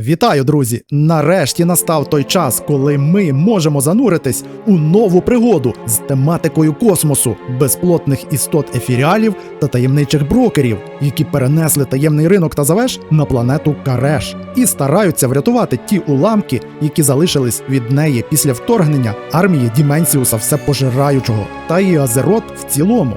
Вітаю, друзі! Нарешті настав той час, коли ми можемо зануритись у нову пригоду з тематикою космосу, безплотних істот ефіріалів та таємничих брокерів, які перенесли таємний ринок та завеш на планету Кареш і стараються врятувати ті уламки, які залишились від неї після вторгнення армії Діменсіуса всепожираючого та і Азерот в цілому.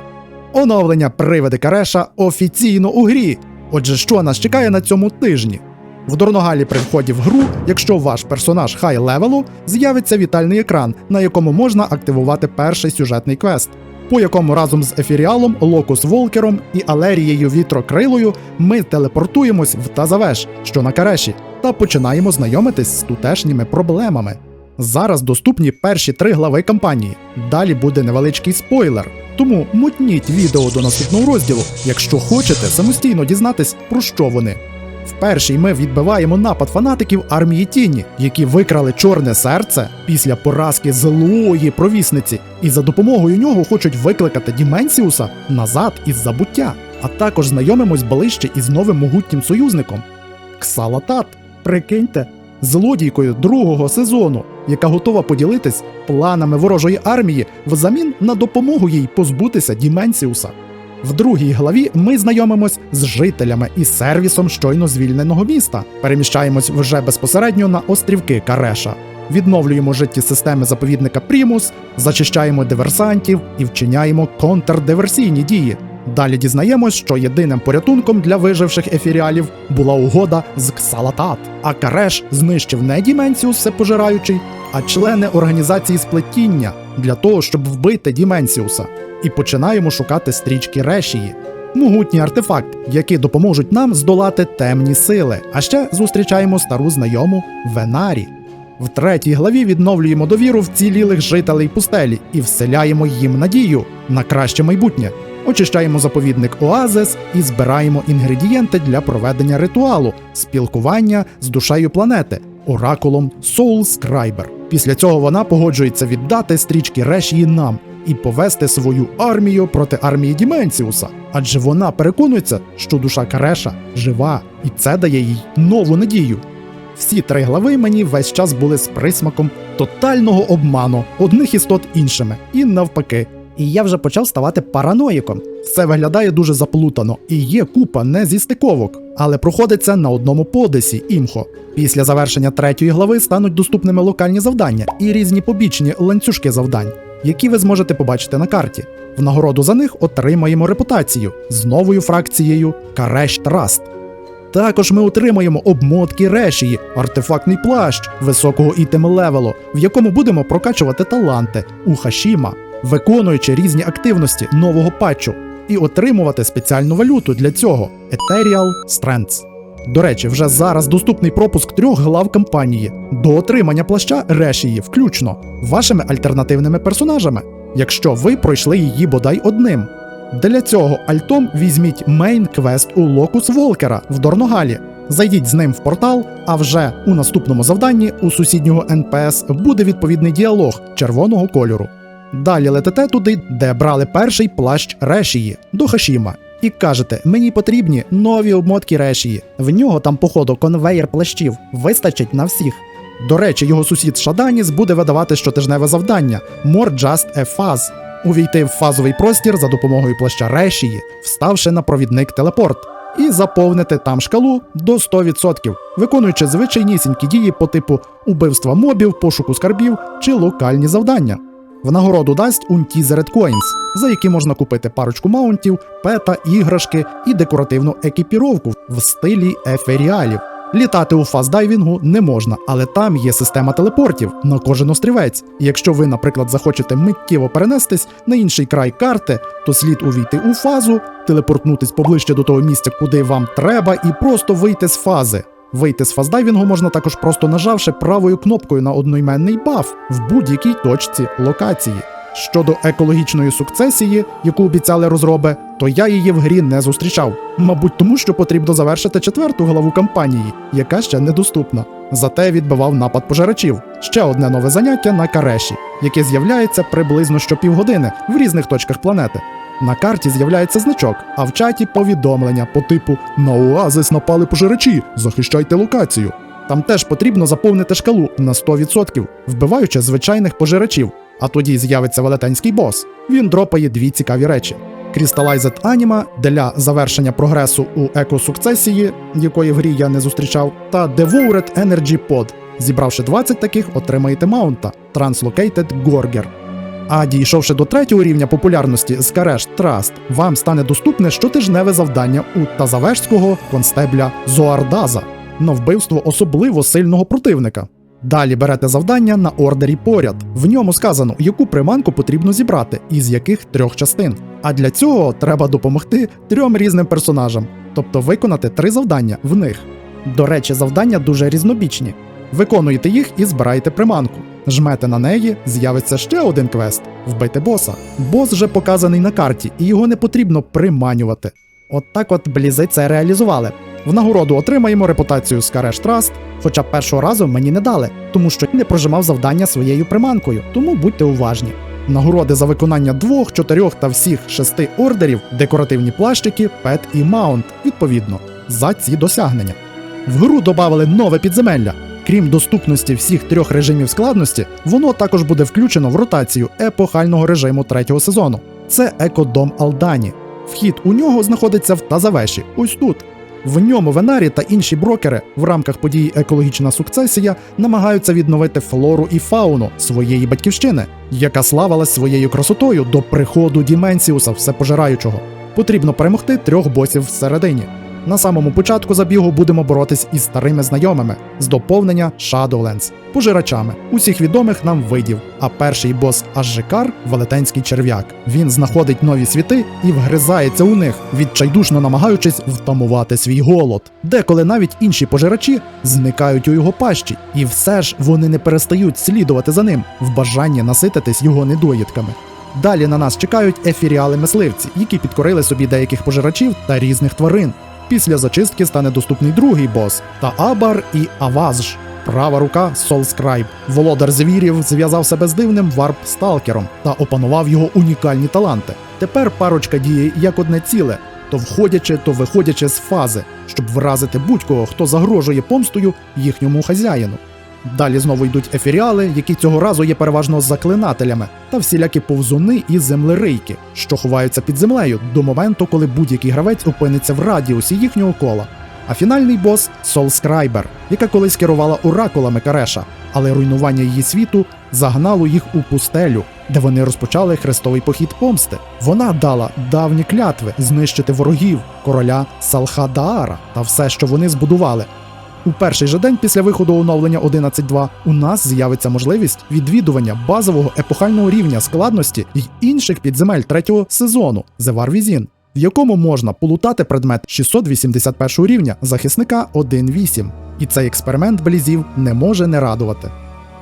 Оновлення привиди Кареша офіційно у грі. Отже, що нас чекає на цьому тижні? В Дорногалі при вході в гру, якщо ваш персонаж хай левелу, з'явиться вітальний екран, на якому можна активувати перший сюжетний квест, по якому разом з Ефіріалом, Локус Волкером і Алерією Вітрокрилою ми телепортуємось в Тазавеш, що на Кареші, та починаємо знайомитись з тутешніми проблемами. Зараз доступні перші три глави кампанії. Далі буде невеличкий спойлер. Тому мутніть відео до наступного розділу, якщо хочете самостійно дізнатись, про що вони. В першій ми відбиваємо напад фанатиків армії тіні, які викрали чорне серце після поразки злої провісниці, і за допомогою нього хочуть викликати Діменсіуса назад із забуття. А також знайомимось ближче із новим могутнім союзником Ксалатат. Прикиньте, злодійкою другого сезону, яка готова поділитись планами ворожої армії взамін на допомогу їй позбутися Діменсіуса. В другій главі ми знайомимось з жителями і сервісом щойно звільненого міста. Переміщаємось вже безпосередньо на острівки Кареша. Відновлюємо життєсистеми заповідника Прімус, зачищаємо диверсантів і вчиняємо контрдиверсійні дії. Далі дізнаємось, що єдиним порятунком для виживших ефіріалів була угода з Ксалатат, а Кареш знищив не Діменсіус всепожираючий, а члени організації сплетіння для того, щоб вбити Діменсіуса. І починаємо шукати стрічки Решії. Могутній артефакт, які допоможуть нам здолати темні сили. А ще зустрічаємо стару знайому Венарі. В третій главі відновлюємо довіру вцілілих жителей пустелі і вселяємо їм надію на краще майбутнє. Очищаємо заповідник Оазис і збираємо інгредієнти для проведення ритуалу, спілкування з душею планети, оракулом Soul Scriber. Після цього вона погоджується віддати стрічки Решії нам і повести свою армію проти армії Діменсіуса, адже вона переконується, що душа Кареша жива, і це дає їй нову надію. Всі три глави мені весь час були з присмаком тотального обману одних істот іншими, і навпаки. І я вже почав ставати параноїком. Все виглядає дуже заплутано, і є купа незістиковок, але проходиться на одному подесі імхо. Після завершення третьої глави стануть доступними локальні завдання і різні побічні ланцюжки завдань, які ви зможете побачити на карті. В нагороду за них отримаємо репутацію з новою фракцією Кареш Траст. Також ми отримаємо обмотки решії, артефактний плащ високого ітем левелу, в якому будемо прокачувати таланти у Хашіма, виконуючи різні активності нового патчу, і отримувати спеціальну валюту для цього Ethereal Strengths. До речі, вже зараз доступний пропуск трьох глав кампанії до отримання плаща решії, включно вашими альтернативними персонажами, якщо ви пройшли її бодай одним. Для цього альтом візьміть мейн квест у Локус Волкера в Дорногалі. Зайдіть з ним в портал, а вже у наступному завданні у сусіднього НПС буде відповідний діалог червоного кольору. Далі летите туди, де брали перший плащ решії до Хашіма. І кажете, мені потрібні нові обмотки решії. В нього там, походу, конвейер плащів вистачить на всіх. До речі, його сусід Шаданіс буде видавати щотижневе завдання More Just a Phase увійти в фазовий простір за допомогою плаща решії, вставши на провідник телепорт, і заповнити там шкалу до 100%, виконуючи звичайнісінькі дії по типу убивства мобів, пошуку скарбів чи локальні завдання. В нагороду дасть Untethered Coins, за які можна купити парочку маунтів, пета, іграшки і декоративну екіпіровку в стилі еферіалів. Літати у фаздайвінгу не можна, але там є система телепортів на кожен острівець. Якщо ви, наприклад, захочете миттєво перенестись на інший край карти, то слід увійти у фазу, телепортнутись поближче до того місця, куди вам треба, і просто вийти з фази. Вийти з фаздайвінгу можна також просто нажавши правою кнопкою на одноіменний баф в будь-якій точці локації. Щодо екологічної сукцесії, яку обіцяли розроби, то я її в грі не зустрічав. Мабуть, тому що потрібно завершити четверту главу кампанії, яка ще недоступна. Зате відбивав напад пожирачів. Ще одне нове заняття на кареші, яке з'являється приблизно щопівгодини в різних точках планети. На карті з'являється значок, а в чаті повідомлення по типу На оазис напали пожирачі, захищайте локацію. Там теж потрібно заповнити шкалу на 100%, вбиваючи звичайних пожирачів. А тоді з'явиться велетенський бос. Він дропає дві цікаві речі: Crystallized Anima для завершення прогресу у екосукцесії, якої в грі я не зустрічав, та Devoured Energy Pod. Зібравши 20 таких, отримаєте маунта Translocated Gorger. А дійшовши до третього рівня популярності з Кареш Траст, вам стане доступне щотижневе завдання у тазавежського констебля Зоардаза на вбивство особливо сильного противника. Далі берете завдання на ордері поряд. В ньому сказано, яку приманку потрібно зібрати, і з яких трьох частин. А для цього треба допомогти трьом різним персонажам, тобто виконати три завдання в них. До речі, завдання дуже різнобічні. Виконуєте їх і збираєте приманку. Жмете на неї, з'явиться ще один квест вбити боса. Бос вже показаний на карті, і його не потрібно приманювати. От так от блізи це реалізували. В нагороду отримаємо репутацію Scarish Trust, хоча першого разу мені не дали, тому що не прожимав завдання своєю приманкою, тому будьте уважні. Нагороди за виконання двох, чотирьох та всіх шести ордерів, декоративні плащики, пет і маунт, відповідно, за ці досягнення. В гру додали нове підземелля. Крім доступності всіх трьох режимів складності, воно також буде включено в ротацію епохального режиму третього сезону. Це екодом Алдані. Вхід у нього знаходиться в Тазавеші, ось тут. В ньому Венарі та інші брокери в рамках події Екологічна сукцесія намагаються відновити флору і фауну своєї батьківщини, яка славилась своєю красотою до приходу Діменсіуса всепожираючого. Потрібно перемогти трьох босів всередині. На самому початку забігу будемо боротись із старими знайомими з доповнення Shadowlands, пожирачами усіх відомих нам видів. А перший бос Ажикар велетенський черв'як. Він знаходить нові світи і вгризається у них, відчайдушно намагаючись втамувати свій голод. Деколи навіть інші пожирачі зникають у його пащі, і все ж вони не перестають слідувати за ним в бажанні насититись його недоїдками. Далі на нас чекають ефіріали-мисливці, які підкорили собі деяких пожирачів та різних тварин. Після зачистки стане доступний другий бос Таабар і Авазж. Права рука Солскрайб. Володар звірів зв'язав себе з дивним варп-сталкером та опанував його унікальні таланти. Тепер парочка діє як одне ціле, то входячи, то виходячи з фази, щоб вразити будь-кого, хто загрожує помстою їхньому хазяїну. Далі знову йдуть ефіріали, які цього разу є переважно заклинателями, та всілякі повзуни і землерийки, що ховаються під землею до моменту, коли будь-який гравець опиниться в радіусі їхнього кола. А фінальний бос Солскрайбер, яка колись керувала оракулами Кареша, але руйнування її світу загнало їх у пустелю, де вони розпочали хрестовий похід помсти. Вона дала давні клятви знищити ворогів, короля Салхадаара та все, що вони збудували. У перший же день після виходу оновлення 11.2 у нас з'явиться можливість відвідування базового епохального рівня складності й інших підземель третього сезону The War Within, в якому можна полутати предмет 681 рівня захисника 1.8. І цей експеримент блізів не може не радувати.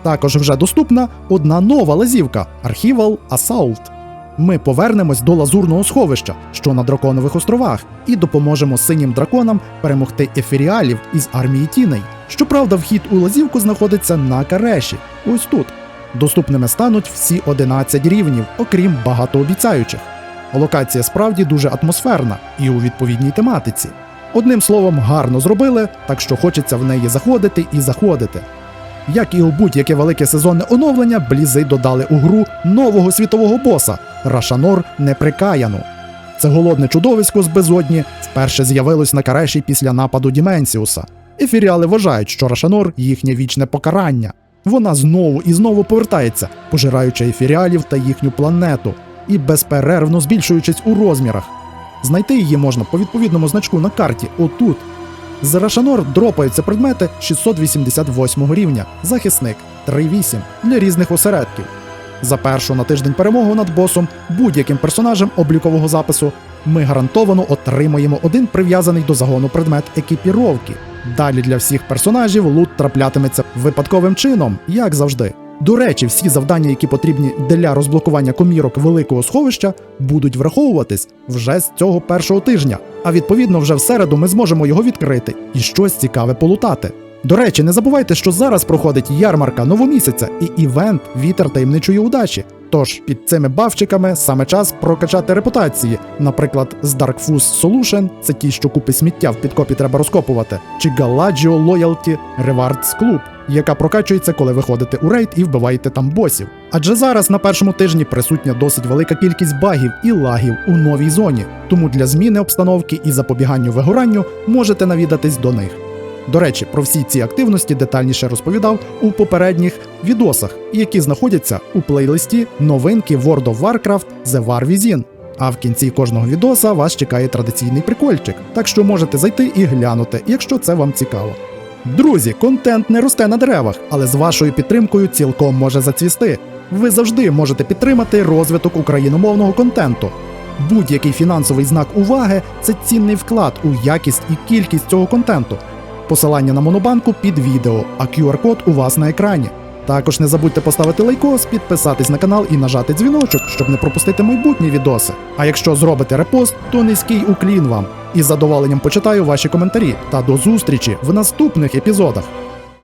Також вже доступна одна нова лазівка Archival Assault. Ми повернемось до лазурного сховища, що на драконових островах, і допоможемо синім драконам перемогти ефіріалів із армії тіней. Щоправда, вхід у лазівку знаходиться на кареші, ось тут. Доступними стануть всі 11 рівнів, окрім багатообіцяючих. Локація справді дуже атмосферна і у відповідній тематиці. Одним словом, гарно зробили, так що хочеться в неї заходити і заходити. Як і у будь-яке велике сезонне оновлення, блізи додали у гру нового світового боса Рашанор Неприкаяну. Це голодне чудовисько з безодні вперше з'явилось на кареші після нападу Діменсіуса. Ефіріали вважають, що Рашанор їхнє вічне покарання. Вона знову і знову повертається, пожираючи ефіріалів та їхню планету, і безперервно збільшуючись у розмірах. Знайти її можна по відповідному значку на карті отут. З Рашанор дропаються предмети 688 рівня, захисник 3.8 для різних осередків. За першу на тиждень перемогу над босом будь-яким персонажем облікового запису ми гарантовано отримаємо один прив'язаний до загону предмет екіпіровки. Далі для всіх персонажів лут траплятиметься випадковим чином, як завжди. До речі, всі завдання, які потрібні для розблокування комірок великого сховища, будуть враховуватись вже з цього першого тижня. А відповідно, вже в середу ми зможемо його відкрити і щось цікаве полутати. До речі, не забувайте, що зараз проходить ярмарка новомісяця і івент Вітер таємничої удачі. Тож під цими бавчиками саме час прокачати репутації, наприклад, з Dark Fuse Solution, це ті, що купи сміття в підкопі треба розкопувати, чи Galaggio Loyalty Rewards Club, яка прокачується, коли виходите у рейд і вбиваєте там босів. Адже зараз на першому тижні присутня досить велика кількість багів і лагів у новій зоні, тому для зміни обстановки і запобіганню вигоранню можете навідатись до них. До речі, про всі ці активності детальніше розповідав у попередніх відосах, які знаходяться у плейлисті новинки World of Warcraft The War Within. А в кінці кожного відоса вас чекає традиційний прикольчик, так що можете зайти і глянути, якщо це вам цікаво. Друзі, контент не росте на деревах, але з вашою підтримкою цілком може зацвісти. Ви завжди можете підтримати розвиток україномовного контенту. Будь-який фінансовий знак уваги це цінний вклад у якість і кількість цього контенту. Посилання на монобанку під відео, а QR-код у вас на екрані. Також не забудьте поставити лайкос, підписатись на канал і нажати дзвіночок, щоб не пропустити майбутні відоси. А якщо зробите репост, то низький уклін вам. І задоволенням почитаю ваші коментарі. Та до зустрічі в наступних епізодах.